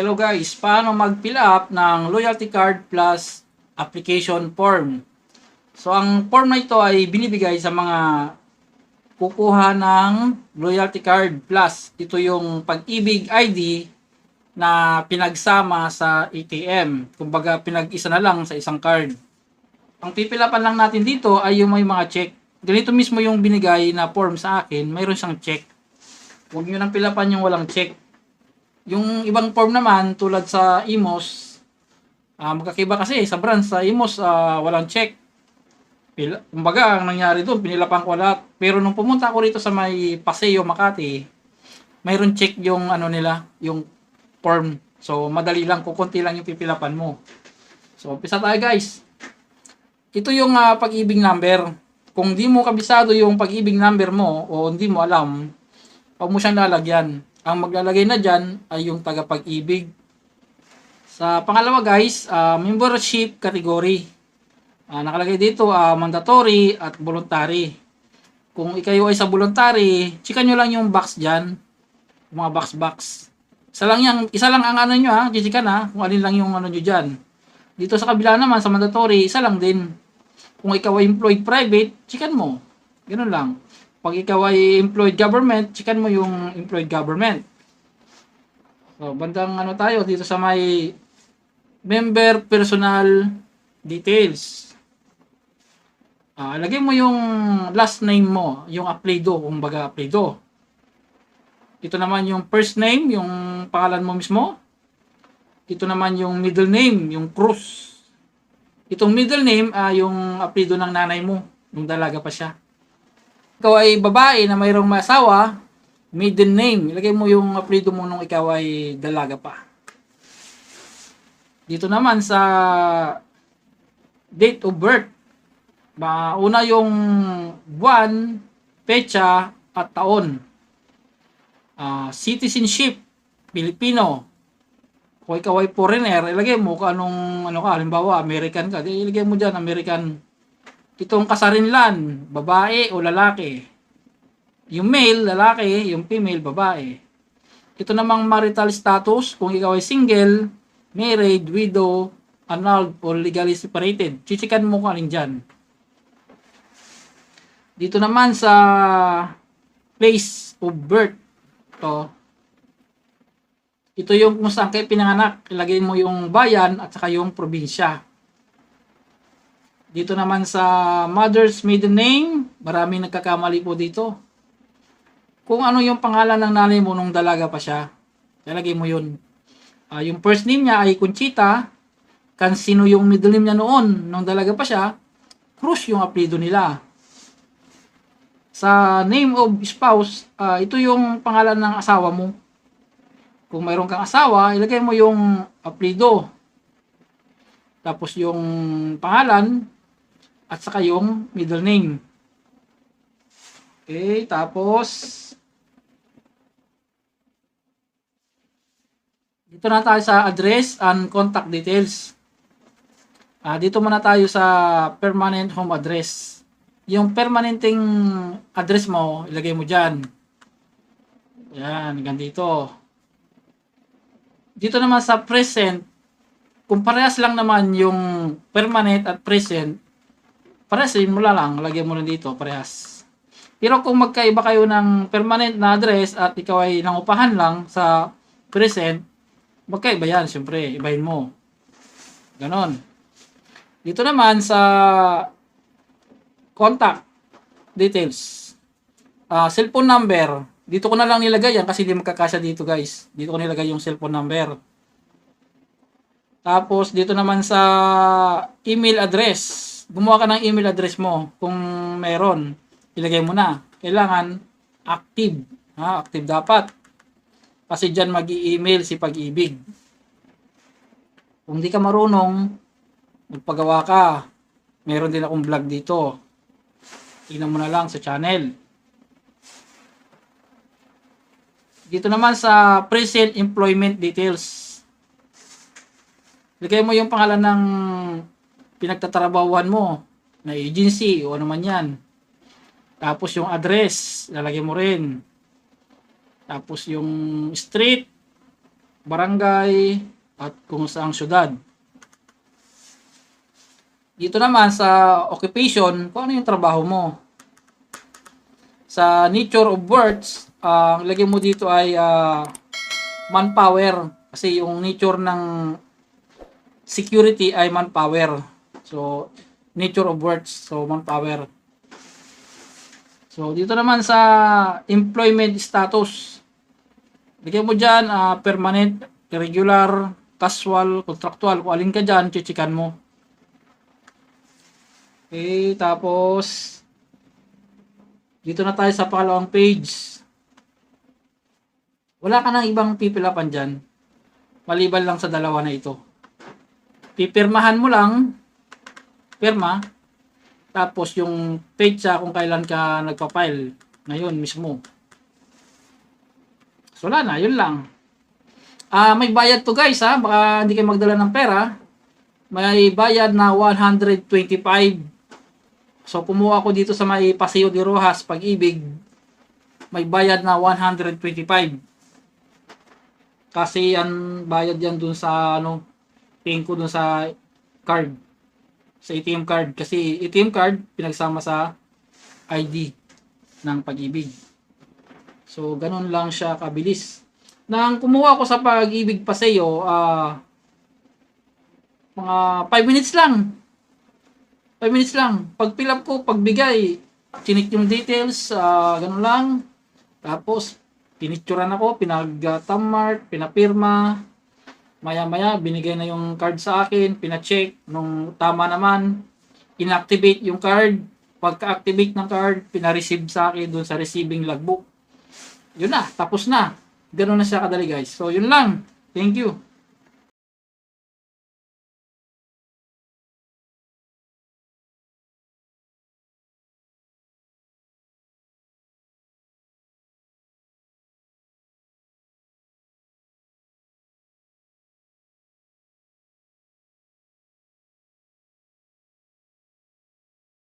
Hello guys, paano mag-fill up ng loyalty card plus application form? So ang form na ito ay binibigay sa mga kukuha ng loyalty card plus ito yung pag-ibig ID na pinagsama sa ATM. Kumbaga pinag-isa na lang sa isang card. Ang pipilapan lang natin dito ay yung may mga check. Ganito mismo yung binigay na form sa akin, mayroon siyang check. Huwag nyo nang pilapan yung walang check. Yung ibang form naman, tulad sa IMOS, ah magkakaiba kasi sa branch sa IMOS, ah, walang check. Pila, kumbaga, ang nangyari doon, pinilapan ko lahat. Pero nung pumunta ako rito sa may Paseo, Makati, mayroon check yung ano nila, yung form. So, madali lang, kukunti lang yung pipilapan mo. So, umpisa tayo guys. Ito yung ah, pag-ibig number. Kung di mo kabisado yung pag-ibig number mo o hindi mo alam, huwag mo siyang lalagyan. Ang maglalagay na dyan ay yung tagapag-ibig. Sa pangalawa guys, ah, membership category. Ah, nakalagay dito ah, mandatory at voluntary. Kung ikayo ay sa voluntary, chika nyo lang yung box dyan. Yung mga box-box. Isa lang, yang, isa lang ang ano nyo ha, chika na, kung alin lang yung ano nyo dyan. Dito sa kabila naman, sa mandatory, isa lang din. Kung ikaw ay employed private, chikan mo. Ganun lang. Pag ikaw ay employed government, chikan mo yung employed government. So, bandang ano tayo dito sa may member personal details. Ah, lagay mo yung last name mo, yung apelyido, kumbaga apelyido. Ito naman yung first name, yung pangalan mo mismo. Ito naman yung middle name, yung Cruz. Itong middle name, ah, yung apelyido ng nanay mo, nung dalaga pa siya. Ikaw ay babae na mayroong masawa, maiden name, ilagay mo yung apelyido mo nung ikaw ay dalaga pa. Dito naman sa date of birth, una yung buwan, petsa, at taon. Ah, citizenship, Pilipino. Kung ikaw ay foreigner, ilagay mo kung anong, ano ka, halimbawa, American ka, ilagay mo dyan, American. Itong kasarinlan, babae o lalaki. Yung male, lalaki, yung female, babae. Ito namang marital status, kung ikaw ay single, married, widow, annulled, or legally separated. Chichikan mo kung alin dyan. Dito naman sa place of birth, to, ito yung kung saan kayo pinanganak. Ilagay mo yung bayan at saka yung probinsya. Dito naman sa mother's maiden name, maraming nagkakamali po dito. Kung ano yung pangalan ng nanay mo nung dalaga pa siya, ilagay mo yun. Ah, yung first name niya ay Conchita, kan sino yung middle name niya noon nung dalaga pa siya, Cruz yung apelyido nila. Sa name of spouse, ah, ito yung pangalan ng asawa mo. Kung mayroon kang asawa, ilagay mo yung apelyido. Tapos yung pangalan at saka yung middle name. Okay, tapos dito na tayo sa address and contact details. Ah, dito muna tayo sa permanent home address. Yung permanenteng address mo, ilagay mo dyan. Yan, hanggang dito. Dito naman sa present, kung parehas lang naman yung permanent at present, parehas mo lang, lagyan mo rin dito, parehas. Pero kung magkaiba kayo ng permanent na address at ikaw ay nangupahan lang sa present, magkaiba yan, syempre, ibahin mo. Ganon. Dito naman sa contact details. Ah, cellphone number, dito ko na lang nilagay yan kasi hindi magkakasya dito guys. Dito ko nilagay yung cellphone number. Tapos dito naman sa email address. Gumawa ka ng email address mo kung meron. Ilagay mo na. Kailangan active. Ha, active dapat. Kasi diyan magi-email si pag-ibig. Kung di ka marunong, magpagawa ka. Meron din akong vlog dito. Tingnan mo na lang sa channel. Dito naman sa present employment details. Lagay mo yung pangalan ng pinagtatrabahuan mo na agency o ano man yan. Tapos yung address, lalagay mo rin. Tapos yung street, barangay, at kung saang syudad. Dito naman sa occupation, kung ano yung trabaho mo. Sa nature of words, ang lagay mo dito ay ah, manpower. Kasi yung nature ng security ay manpower. So, nature of words. So, manpower. So, dito naman sa employment status. Lagyan mo dyan, ah, permanent, irregular, casual, contractual. Kung alin ka dyan, chichikan mo. Okay, tapos, dito na tayo sa pangalawang page. Wala ka nang ibang pipilapan dyan. Maliban lang sa dalawa na ito. Pipirmahan mo lang, pirma, tapos yung page kung kailan ka nagpa-file. Ngayon mismo. So wala na, yun lang. Ah, may bayad to guys ha, baka hindi kayo magdala ng pera. May bayad na 125. So kumuha ako dito sa may Paseo de Rojas, Pag-ibig. May bayad na 125. Kasi yan bayad yan dun sa ano, tingin ko dun sa card. Sa ATM card kasi ATM card pinagsama sa ID ng Pag-ibig. So ganun lang siya kabilis. Nang kumuha ko sa Pag-ibig Paseo, ah mga 5 minutes lang. 5 minutes lang. Pag fill up ko, pagbigay, chinik yung details, ah ganun lang. Tapos, pinicturan ako, pinag-tammark, pinapirma. Maya-maya, binigay na yung card sa akin, pina-check. Nung tama naman, inactivate yung card. Pagka-activate ng card, pina-receive sa akin dun sa receiving logbook. Yun na, tapos na. Ganun na siya kadali guys. So, yun lang. Thank you.